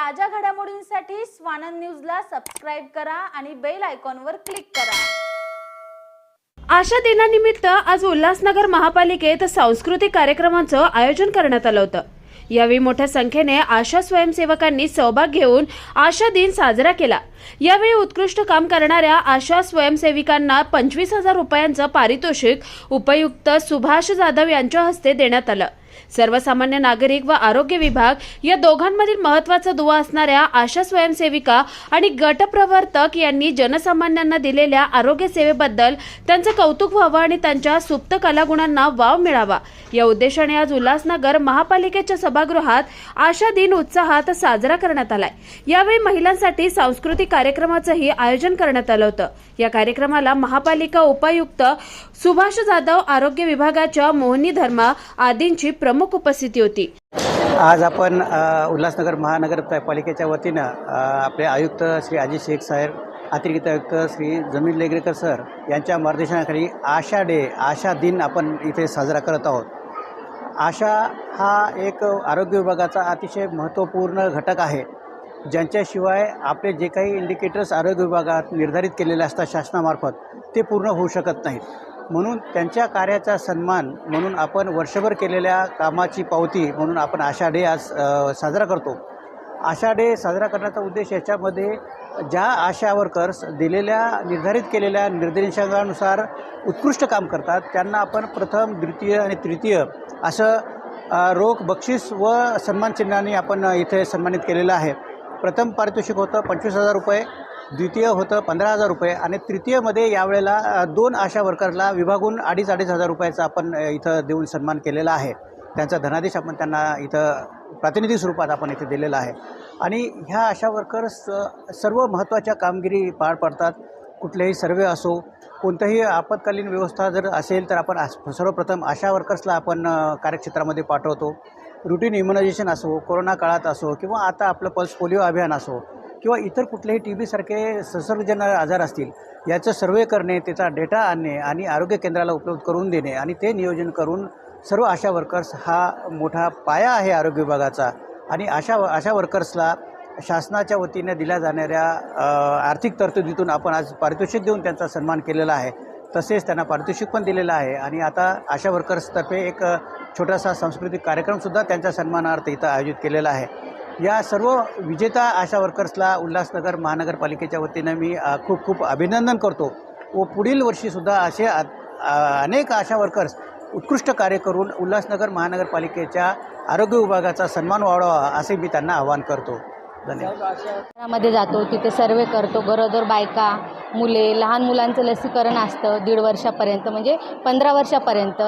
ताज्या घडामोडींसाठी स्वानंद न्यूजला सबस्क्राईब करा आणि बेल आयकॉनवर क्लिक करा. आशा दिनानिमित्त आज उल्हासनगर महापालिकेत सांस्कृतिक कार्यक्रमाचं आयोजन करण्यात आलं होतं. यावेळी मोठ्या संख्येने आशा स्वयंसेवकांनी सहभाग घेऊन आशा दिन साजरा केला. यावेळी उत्कृष्ट काम करणाऱ्या आशा स्वयंसेविकांना पंचवीस हजार रुपयांचं पारितोषिक उपयुक्त सुभाष जाधव यांच्या हस्ते देण्यात आलं. सर्वसामान्य नागरिक व आरोग्य विभाग या दोघांमधील महत्त्वाचा दुवा असणाऱ्या आशा स्वयंसेविका आणि गटप्रवर्तक यांनी जनसामान्यांना दिलेल्या आरोग्य सेवेबद्दल त्यांचं कौतुक व्हावं आणि त्यांच्या सुप्त कलागुणांना वाव मिळावा. या उद्देशाने आज उल्हासनगर महापालिकेच्या सभागृहात आशा दिन उत्साहात साजरा करण्यात आलाय. यावेळी महिलांसाठी सांस्कृतिक कार्यक्रमाचंही आयोजन करण्यात आलं होतं. या कार्यक्रमाला महापालिका उपायुक्त सुभाष जाधव आरोग्य विभागाच्या मोहनी धर्मा आदींची प्रमुख उपस्थिती होती. आज आपण उल्हासनगर महानगर पालिकेच्या वतीनं आपले आयुक्त श्री अजित शेख साहेब अतिरिक्त आयुक्त श्री जमीन लेगरेकर सर यांच्या मार्गदर्शनाखाली आशा डे आशा दिन आपण इथे साजरा करत आहोत. आशा हा एक आरोग्य विभागाचा अतिशय महत्त्वपूर्ण घटक आहे. ज्यांच्याशिवाय आपले जे काही इंडिकेटर्स आरोग्य विभागात निर्धारित केलेले असतात शासनामार्फत ते पूर्ण होऊ शकत नाहीत. म्हणून त्यांच्या कार्याचा सन्मान म्हणून आपण वर्षभर केलेल्या कामाची पावती म्हणून आपण आशा डे आज साजरा करतो. आशा डे साजरा करण्याचा उद्देश याच्यामध्ये ज्या आशा वर्कर्स दिलेल्या निर्धारित केलेल्या निर्देशांकानुसार उत्कृष्ट काम करतात त्यांना आपण प्रथम द्वितीय आणि तृतीय असं रोख बक्षीस व सन्मानचिन्हाने आपण इथे सन्मानित केलेलं आहे. प्रथम पारितोषिक होतं पंचवीस हजार रुपये द्वितीय होतं पंधरा हजार रुपये आणि तृतीयमध्ये यावेळेला दोन आशा वर्करला विभागून अडीच अडीच हजार रुपयाचा आपण इथं देऊन सन्मान केलेला आहे. त्यांचा धनादेश आपण त्यांना इथं प्रातिनिधिक स्वरूपात आपण इथे दिलेला आहे. आणि ह्या आशा वर्कर्स सर्व महत्त्वाच्या कामगिरी पार पाडतात. कुठलेही सर्वे असो कोणतंही आपत्कालीन व्यवस्था जर असेल तर आपण आस- सर्वप्रथम आशा वर्कर्सला आपण कार्यक्षेत्रामध्ये पाठवतो. रुटीन इम्युनायझेशन असो कोरोना काळात असो किंवा आता आपलं पल्स पोलिओ अभियान असो किंवा इतर कुठलेही टी बीसारखे संसर्गजन्य आजार असतील याचं सर्वे करणे त्याचा डेटा आणणे आणि आरोग्य केंद्राला उपलब्ध करून देणे आणि ते नियोजन करून सर्व आशा वर्कर्स हा मोठा पाया आहे आरोग्य विभागाचा. आणि आशा आशा वर्कर्सला शासनाच्या वतीने दिल्या जाणाऱ्या आर्थिक तरतुदीतून आपण आज पारितोषिक देऊन त्यांचा सन्मान केलेला आहे. तसेच त्यांना पारितोषिक पण दिलेलं आहे. आणि आता आशा वर्कर्सतर्फे एक छोटासा सांस्कृतिक कार्यक्रमसुद्धा त्यांच्या सन्मानार्थ इथं आयोजित केलेला आहे. या सर्व विजेता आशा वर्कर्सला उल्हासनगर महानगरपालिकेच्या वतीनं मी खूप खूप अभिनंदन करतो. व पुढील वर्षीसुद्धा असे अनेक आशा वर्कर्स उत्कृष्ट कार्य करून उल्हासनगर महानगरपालिकेच्या आरोग्य विभागाचा सन्मान वाढवावा असे मी त्यांना आवाहन करतो. धन्यवाद. जातो तिथे सर्वे करतो गरोदर बायका मुले लहान मुलांचं लसीकरण असतं दीड वर्षापर्यंत म्हणजे पंधरा वर्षापर्यंत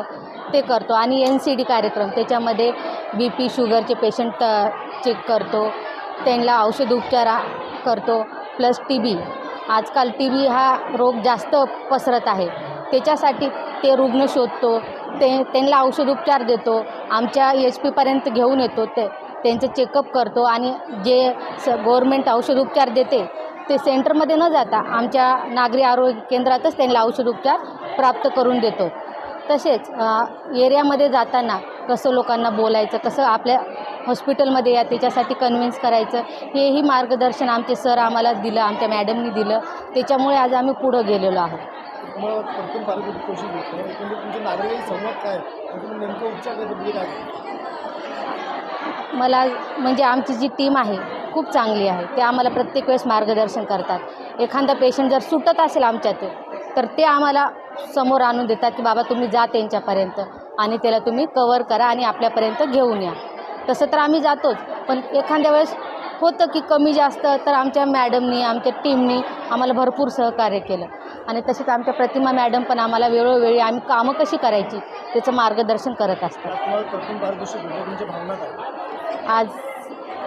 ते करतो. आणि एन सी डी कार्यक्रम त्याच्यामध्ये बी पी शुगरचे पेशंट चेक करतो. त्यांना औषध उपचार करतो प्लस टी बी आजकाल टी बी हा रोग जास्त पसरत आहे. त्याच्यासाठी ते रुग्ण शोधतो. ते त्यांना औषध उपचार देतो आमच्या एच पीपर्यंत घेऊन येतो ते त्यांचं चेकअप करतो आणि जे स गव्हर्मेंट औषध उपचार देते ते सेंटरमध्ये न जाता आमच्या नागरी आरोग्य केंद्रातच त्यांना औषध उपचार प्राप्त करून देतो. तसेच एरियामध्ये जाताना कसं लोकांना बोलायचं कसं आपल्या हॉस्पिटलमध्ये या त्याच्यासाठी कन्व्हिन्स करायचं हेही मार्गदर्शन आमचे सर आम्हाला दिलं आमच्या मॅडमनी दिलं. त्याच्यामुळे आज आम्ही पुढं गेलेलो आहोत. तुम्हाला प्रथम पारितोषिक कशी घेतो एकंदरीत तुमचे नागरिकांशी संवाद काय? आणि तुम्ही नेमकं उपचार काय म्हणजे काय? मला म्हणजे आमची जी टीम आहे खूप चांगली आहे. ते आम्हाला प्रत्येक वेळेस मार्गदर्शन करतात. एखादा पेशंट जर सुटत असेल आमच्यात तर ते आम्हाला समोर आणून देतात की बाबा तुम्ही जा त्यांच्यापर्यंत आणि त्याला तुम्ही कवर करा आणि आपल्यापर्यंत घेऊन या. तसं तर आम्ही जातोच पण एखाद्या वेळेस होतं की कमी जास्त तर आमच्या मॅडमनी आमच्या टीमनी आम्हाला भरपूर सहकार्य केलं. आणि तसेच आमच्या प्रतिमा मॅडम पण आम्हाला वेळोवेळी आम्ही कामं कशी करायची त्याचं मार्गदर्शन करत असतात. आज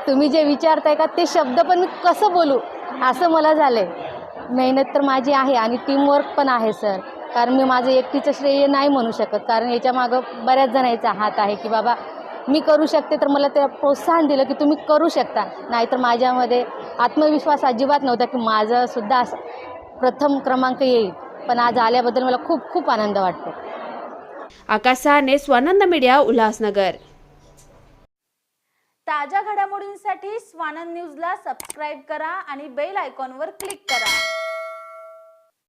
तुम्ही जे विचारताय का ते शब्द पण मी कसं बोलू? असं मला झालं आहे मेहनत तर माझी आहे आणि टीमवर्क पण आहे सर कारण मी माझं एकटीचं श्रेय नाही म्हणू शकत. कारण याच्यामागं बऱ्याच जणांचा हात आहे की बाबा मी करू शकते तर मला ते प्रोत्साहन दिलं की तुम्ही करू शकता. नाहीतर माझ्यामध्ये आत्मविश्वास अजिबात नव्हता की माझं सुद्धा असं प्रथम क्रमांक येईल. पण आज आल्याबद्दल मला खूप खूप आनंद वाटतो. आकाश सहाने स्वानंद मीडिया उल्हासनगर. ताज्या घडामोडींसाठी स्वानंद न्यूजला सबस्क्राईब करा आणि बेल आयकॉनवर क्लिक करा.